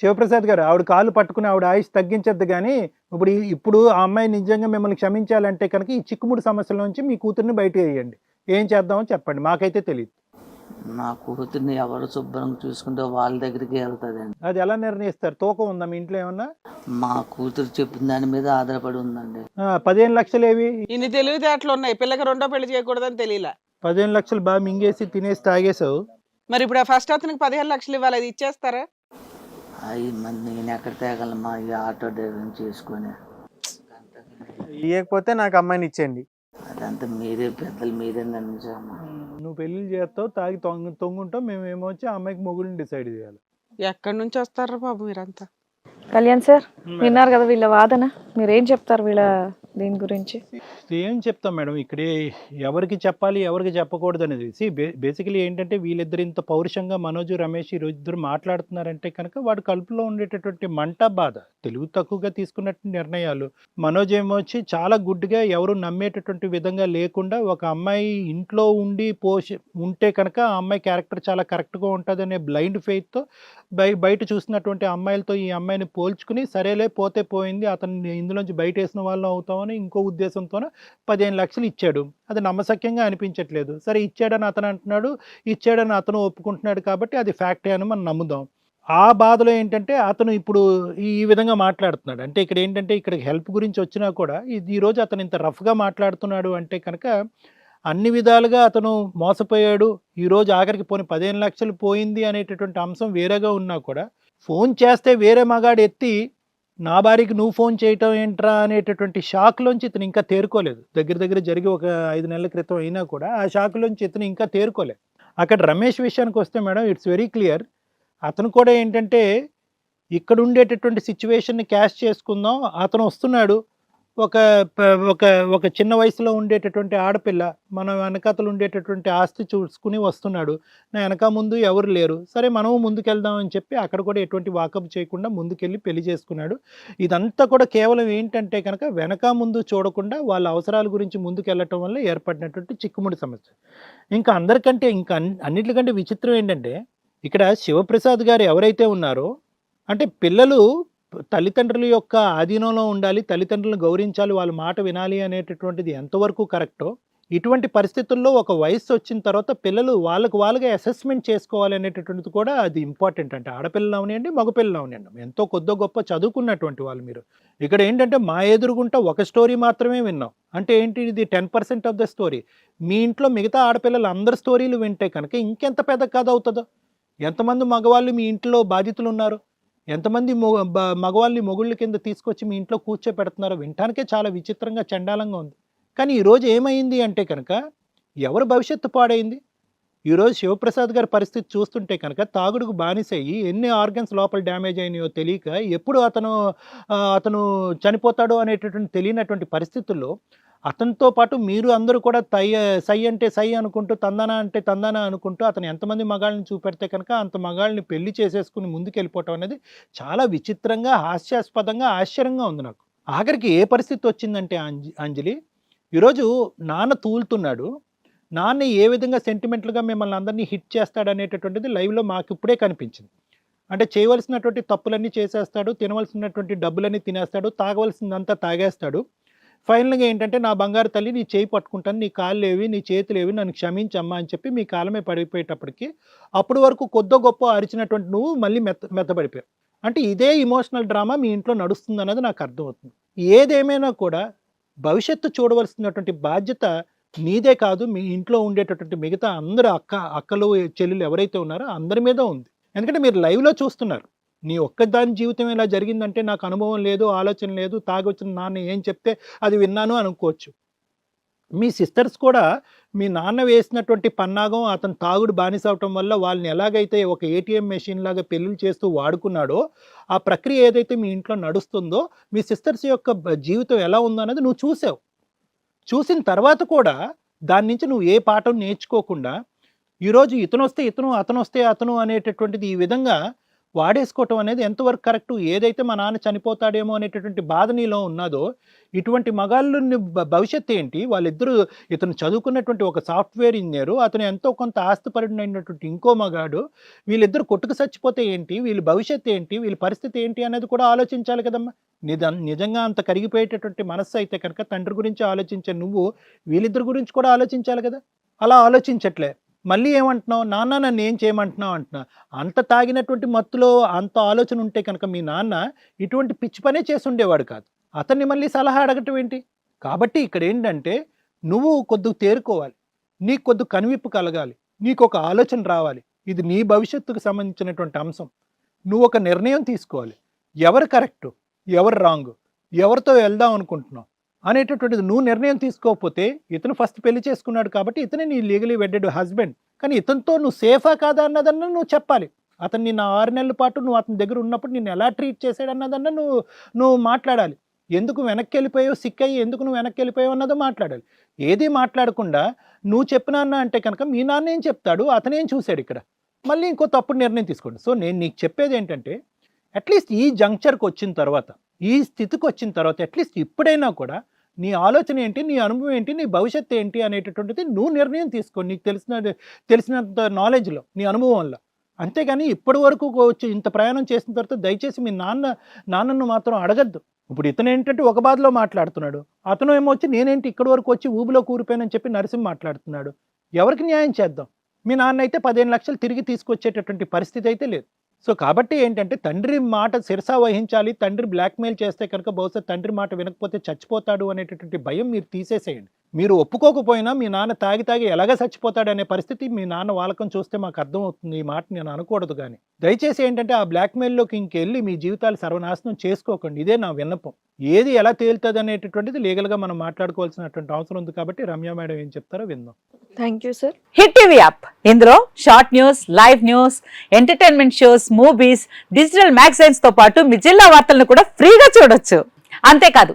శివప్రసాద్ గారు ఆవిడ కాళ్ళు పట్టుకుని ఆవిడ ఆయుష్ తగ్గించద్దు కానీ ఇప్పుడు ఇప్పుడు ఆ అమ్మాయి నిజంగా మిమ్మల్ని క్షమించాలంటే కనుక ఈ చిక్కుముడి సమస్యల నుంచి మీ కూతుర్ని బయట వేయండి. ఏం చేద్దామో చెప్పండి. మాకైతే తెలియదు నా కూతుర్ని ఎవరు శుభ్రంగా చూసుకుంటే వాళ్ళ దగ్గరికి వెళ్తుందండి. అది ఎలా నిర్ణయిస్తారు? తూకం ఉందా మీ ఇంట్లో ఏమన్నా? మా కూతురు చెప్పిన దాని మీద ఆధారపడి ఉందండి. ఆ, పదిహేను లక్షలు ఏవి? ఇన్ని తెలివితేటలు ఉన్నాయి. పిల్లకి రెండో పెళ్ళి చేయకూడదని తెలియలా. పదిహేను లక్షలు బాగా మింగేసి తినేసి తాగేసావు మరి ఇప్పుడు ఫస్ట్ అతనికి పదిహేను లక్షలు ఇవ్వాలి. అది ఇచ్చేస్తారా? మరి నేను ఎక్కడ తేగలమ్మా ఈ ఆటో డ్రైవింగ్ చేసుకొని. ఇవ్వకపోతే నాకు అమ్మాయిని ఇచ్చేయండి. అదంతా మీరే పెద్దలు మీరే నిర్ణయించమ్మా నువ్వు పెళ్ళి చేస్తావు తాగి తొంగ తొంగుంటావు మేము ఏమొచ్చి ఆ అమ్మాయికి మొగుడిని డిసైడ్ చేయాలి. ఎక్కడి నుంచి వస్తారా బాబు మీరంతా? కళ్యాణ్ సార్ విన్నారు కదా వీళ్ళ వాదన? మీరేం చెప్తారు వీళ్ళ దీని గురించి? ఏం చెప్తాం మేడం? ఇక్కడే ఎవరికి చెప్పాలి ఎవరికి చెప్పకూడదు అనేది సి బేసికలీ ఏంటంటే వీళ్ళిద్దరు ఇంత పౌరుషంగా మనోజ్ రమేష్ ఈరోజు రోజు ఇద్దరు మాట్లాడుతున్నారంటే కనుక వాడు కలుపులో ఉండేటటువంటి మంట బాధ తెలుగు తక్కువగా తీసుకున్నట్టు నిర్ణయాలు. మనోజ్ ఏమో వచ్చి చాలా గుడ్డిగా ఎవరు నమ్మేటటువంటి విధంగా లేకుండా ఒక అమ్మాయి ఇంట్లో ఉండి పోష ఉంటే కనుక ఆ అమ్మాయి క్యారెక్టర్ చాలా కరెక్ట్గా ఉంటుంది అనే బ్లైండ్ ఫెయిత్తో బయ బయట చూసినటువంటి అమ్మాయిలతో ఈ అమ్మాయిని పోల్చుకుని సరేలే పోతే పోయింది అతన్ని ఇందులోంచి బయట వేసిన వాళ్ళం అవుతామని ఇంకో ఉద్దేశంతోనే పదిహేను లక్షలు ఇచ్చాడు. అది నమ్మశక్యంగా అనిపించట్లేదు. సరే ఇచ్చాడని అతను అంటున్నాడు. ఇచ్చాడని అతను ఒప్పుకుంటున్నాడు కాబట్టి అది ఫ్యాక్టే అని మనం నమ్ముదాం. ఆ బాధలో ఏంటంటే అతను ఇప్పుడు ఈ విధంగా మాట్లాడుతున్నాడు. అంటే ఇక్కడ ఏంటంటే ఇక్కడ హెల్ప్ గురించి వచ్చినా కూడా ఈరోజు అతను ఇంత రఫ్గా మాట్లాడుతున్నాడు అంటే కనుక అన్ని విధాలుగా అతను మోసపోయాడు. ఈరోజు ఆఖరికి పోని పదిహేను లక్షలు పోయింది అనేటటువంటి అంశం వేరేగా ఉన్నా కూడా ఫోన్ చేస్తే వేరే మగాడు ఎత్తి నా భార్యకి నువ్వు ఫోన్ చేయటం ఏంట్రా అనేటటువంటి షాక్లోంచి ఇతను ఇంకా తేరుకోలేదు. దగ్గర దగ్గర జరిగి ఒక ఐదు నెలల క్రితం అయినా కూడా ఆ షాక్లోంచి ఇతను ఇంకా తేరుకోలేదు. అక్కడ రమేష్ విషయానికి వస్తే మేడం ఇట్స్ వెరీ క్లియర్. అతను కూడా ఏంటంటే ఇక్కడ ఉండేటటువంటి సిచ్యువేషన్ని క్యాష్ చేసుకుందాం అతను వస్తున్నాడు. ఒక ఒక ఒక చిన్న వయసులో ఉండేటటువంటి ఆడపిల్ల మన వెనకాతలు ఉండేటటువంటి ఆస్తి చూసుకుని వస్తున్నాడు. నా వెనక ముందు ఎవరు లేరు. సరే మనము ముందుకెళ్దాం అని చెప్పి అక్కడ కూడా ఎటువంటి వాకప్ చేయకుండా ముందుకెళ్ళి పెళ్ళి చేసుకున్నాడు. ఇదంతా కూడా కేవలం ఏంటంటే కనుక వెనక ముందు చూడకుండా వాళ్ళ అవసరాల గురించి ముందుకెళ్ళటం వల్ల ఏర్పడినటువంటి చిక్కుముడి సమస్య. ఇంకా అందరికంటే ఇంకా అన్నిటికంటే విచిత్రం ఏంటంటే ఇక్కడ శివప్రసాద్ గారు ఎవరైతే ఉన్నారో అంటే పిల్లలు తల్లిదండ్రుల యొక్క ఆధీనంలో ఉండాలి తల్లిదండ్రులను గౌరవించాలి వాళ్ళ మాట వినాలి అనేటటువంటిది ఎంతవరకు కరెక్టో ఇటువంటి పరిస్థితుల్లో ఒక వయసు వచ్చిన తర్వాత పిల్లలు వాళ్ళకు వాళ్ళగా అసెస్మెంట్ చేసుకోవాలి అనేటటువంటిది కూడా అది ఇంపార్టెంట్ అంటే ఆడపిల్లలు అవనివ్వండి మగపిల్లలు అవనివ్వండి ఎంతో కొద్దో గొప్ప చదువుకున్నటువంటి వాళ్ళు మీరు. ఇక్కడ ఏంటంటే మా ఎదురుగుంట ఒక స్టోరీ మాత్రమే విన్నాం. అంటే ఏంటి ఇది ten percent of the story. మీ ఇంట్లో మిగతా ఆడపిల్లలు అందరి స్టోరీలు వింటే కనుక ఇంకెంత పెద్ద కథ అవుతుందో? ఎంతమంది మగవాళ్ళు మీ ఇంట్లో బాధితులు ఉన్నారు? ఎంతమంది మొ- మగవాళ్ళని మొగుళ్ళ కింద తీసుకొచ్చి మీ ఇంట్లో కూర్చోపెడుతున్నారో వినటానికే చాలా విచిత్రంగా చండాలంగా ఉంది. కానీ ఈరోజు ఏమైంది అంటే కనుక ఎవరు భవిష్యత్తు పాడైంది? ఈరోజు శివప్రసాద్ గారి పరిస్థితి చూస్తుంటే కనుక తాగుడుకు బానిసయ్యి ఎన్ని ఆర్గన్స్ లోపల డ్యామేజ్ అయినాయో తెలియక ఎప్పుడు అతను అతను చనిపోతాడో అనేటటువంటి తెలియనటువంటి పరిస్థితుల్లో అతనితో పాటు మీరు అందరూ కూడా తై సై అంటే సై అనుకుంటూ తందానా అంటే తందానా అనుకుంటూ అతను ఎంతమంది మగాళ్ళని చూపెడితే కనుక అంత మగాళ్ళని పెళ్ళి చేసేసుకుని ముందుకు వెళ్ళిపోవటం అనేది చాలా విచిత్రంగా హాస్యాస్పదంగా ఆశ్చర్యంగా ఉంది నాకు. ఆఖరికి ఏ పరిస్థితి వచ్చిందంటే అంజలి ఈరోజు నాన్న తూలుతున్నాడు. నాన్న ఏ విధంగా సెంటిమెంట్లుగా మిమ్మల్ని అందరినీ హిట్ చేస్తాడు అనేటటువంటిది లైవ్లో మాకు ఇప్పుడే కనిపించింది. అంటే చేయవలసినటువంటి తప్పులన్నీ చేసేస్తాడు తినవలసినటువంటి డబ్బులన్నీ తినేస్తాడు తాగవలసిందంతా తాగేస్తాడు. ఫైనల్గా ఏంటంటే నా బంగారు తల్లి నీ చేయి పట్టుకుంటాను నీ కాళ్ళు లేవి నీ చేతులు ఏవి నన్ను క్షమించమ్మా అని చెప్పి మీ కాలమే పడిపోయేటప్పటికి అప్పటి వరకు కొద్దో గొప్ప అరిచినటువంటి నువ్వు మళ్ళీ మెత్త మెత్తబడిపోయావు. అంటే ఇదే ఇమోషనల్ డ్రామా మీ ఇంట్లో నడుస్తుంది అన్నది నాకు అర్థమవుతుంది. ఏదేమైనా కూడా భవిష్యత్తు చూడవలసినటువంటి బాధ్యత నీదే కాదు మీ ఇంట్లో ఉండేటటువంటి మిగతా అందరు అక్క అక్కలు చెల్లెలు ఎవరైతే ఉన్నారో అందరి మీద ఉంది. ఎందుకంటే మీరు లైవ్లో చూస్తున్నారు. నీ ఒక్కదాని జీవితం ఇలా జరిగిందంటే నాకు అనుభవం లేదు ఆలోచన లేదు తాగొచ్చిన నాన్న ఏం చెప్తే అది విన్నాను అనుకోవచ్చు. మీ సిస్టర్స్ కూడా మీ నాన్న వేసినటువంటి పన్నాగం అతను తాగుడు బానిస అవటం వల్ల వాళ్ళని ఎలాగైతే ఒక ఏటీఎం మెషిన్ లాగా పెళ్ళిళ్ళు చేస్తూ వాడుకున్నాడో ఆ ప్రక్రియ ఏదైతే మీ ఇంట్లో నడుస్తుందో మీ సిస్టర్స్ యొక్క జీవితం ఎలా ఉందో అనేది నువ్వు చూసావు. చూసిన తర్వాత కూడా దాని నుంచి నువ్వు ఏ పాఠం నేర్చుకోకుండా ఈరోజు ఇతను వస్తే ఇతను అతను వస్తే అతను అనేటటువంటిది ఈ విధంగా వాడేసుకోవటం అనేది ఎంతవరకు కరెక్ట్? ఏదైతే మా నాన్న చనిపోతాడేమో అనేటటువంటి బాధ నీలో ఉన్నదో ఇటువంటి మగాళ్ళు భవిష్యత్తు ఏంటి? వాళ్ళిద్దరూ ఇతను చదువుకున్నటువంటి ఒక సాఫ్ట్వేర్ ఇంజనీరు అతను ఎంతో కొంత ఆస్తిపరుడైనటువంటి ఇంకో మగాడు వీళ్ళిద్దరు కొట్టుకు చచ్చిపోతే ఏంటి? వీళ్ళ భవిష్యత్తు ఏంటి? వీళ్ళ పరిస్థితి ఏంటి అనేది కూడా ఆలోచించాలి కదమ్మా. నిజం నిజంగా అంత కరిగిపోయేటటువంటి మనస్సు అయితే కనుక తండ్రి గురించి ఆలోచించే నువ్వు వీళ్ళిద్దరి గురించి కూడా ఆలోచించాలి కదా? అలా ఆలోచించట్లే. మళ్ళీ ఏమంటున్నావు? నాన్న నన్ను ఏం చేయమంటున్నావు? అంటున్నా. అంత తాగినటువంటి మత్తులో అంత ఆలోచన ఉంటే కనుక మీ నాన్న ఇటువంటి పిచ్చి పనే చేసి ఉండేవాడు కాదు. అతన్ని మళ్ళీ సలహా అడగటం ఏంటి? కాబట్టి ఇక్కడ ఏంటంటే నువ్వు కొద్దిగా తేరుకోవాలి. నీకు కొద్ది కనువిప్పు కలగాలి. నీకు ఒక ఆలోచన రావాలి. ఇది నీ భవిష్యత్తుకు సంబంధించినటువంటి అంశం. నువ్వు ఒక నిర్ణయం తీసుకోవాలి. ఎవరు కరెక్టు? ఎవరు రాంగ్? ఎవరితో వెళ్దాం అనుకుంటున్నావు? అనేటటువంటిది నువ్వు నిర్ణయం తీసుకోకపోతే ఇతను ఫస్ట్ పెళ్ళి చేసుకున్నాడు కాబట్టి ఇతనే నీ లీగలీ వెడ్డెడ్ హస్బెండ్ కానీ ఇతనితో నువ్వు సేఫా కాదా అన్నదన్నా నువ్వు చెప్పాలి. అతను నిన్న ఆరు నెలల పాటు నువ్వు అతని దగ్గర ఉన్నప్పుడు నిన్ను ఎలా ట్రీట్ చేశాడు అన్నదన్నా నువ్వు నువ్వు మాట్లాడాలి. ఎందుకు వెనక్కి వెళ్ళిపోయావు? సిక్ అయ్యి ఎందుకు నువ్వు వెనక్కి వెళ్ళిపోయావు అన్నదో మాట్లాడాలి. ఏది మాట్లాడకుండా నువ్వు చెప్పినా అన్న అంటే కనుక మీ నాన్న ఏం చెప్తాడు? అతనేం చూశాడు ఇక్కడ? మళ్ళీ ఇంకో తప్పుడు నిర్ణయం తీసుకోండి. సో నేను నీకు చెప్పేది ఏంటంటే అట్లీస్ట్ ఈ జంక్చర్కి వచ్చిన తర్వాత ఈ స్థితికి వచ్చిన తర్వాత అట్లీస్ట్ ఇప్పుడైనా కూడా నీ ఆలోచన ఏంటి? నీ అనుభవం ఏంటి? నీ భవిష్యత్తు ఏంటి? అనేటటువంటిది నువ్వు నిర్ణయం తీసుకో నీకు తెలిసిన తెలిసినంత నాలెడ్జ్లో నీ అనుభవంలో. అంతేగాని ఇప్పటి వరకు వచ్చి ఇంత ప్రయాణం చేసిన తర్వాత దయచేసి మీ నాన్న నాన్నను మాత్రం అడగద్దు. ఇప్పుడు ఇతను ఏంటంటే ఒక బాధలో మాట్లాడుతున్నాడు. అతను ఏమో వచ్చి నేనేంటి ఇక్కడి వరకు వచ్చి ఊబిలో కూరిపోయానని చెప్పి నరసింహ మాట్లాడుతున్నాడు. ఎవరికి న్యాయం చేద్దాం? మీ నాన్న అయితే పదిహేను లక్షలు తిరిగి తీసుకొచ్చేటటువంటి పరిస్థితి అయితే లేదు. సో కాబట్టి ఏంటంటే తండ్రి మాట శిరసా వహించాలి తండ్రి బ్లాక్మెయిల్ చేస్తే కనుక బహుశా తండ్రి మాట వినకపోతే చచ్చిపోతాడు అనేటటువంటి భయం మీరు తీసేసేయండి. మీరు ఒప్పుకోకపోయినా మీ నాన్న తాగి తాగి ఎలాగ చచ్చిపోతాడనే పరిస్థితి మీ నాన్న వాళ్ళకం చూస్తే మాకు అర్థమవుతుంది. ఈ మాట నేను అనకూడదు కానీ దయచేసి ఏంటంటే ఆ బ్లాక్మెయిల్లోకి ఇంకెళ్ళి మీ జీవితాలు సర్వనాశనం చేసుకోకండి. ఇదే నా విన్నపం. ఏది ఎలా తేలుతుంది అనేటటువంటిది లీగల్గా మనం మాట్లాడుకోవాల్సినటువంటి అవసరం ఉంది కాబట్టి రమ్య మేడం ఏం చెప్తారో విందాం. Thank you sir hit TV app ఇందులో short news live news entertainment shows movies digital మ్యాగజైన్స్తో పాటు మీ జిల్లా వార్తలను కూడా ఫ్రీగా చూడొచ్చు. అంతేకాదు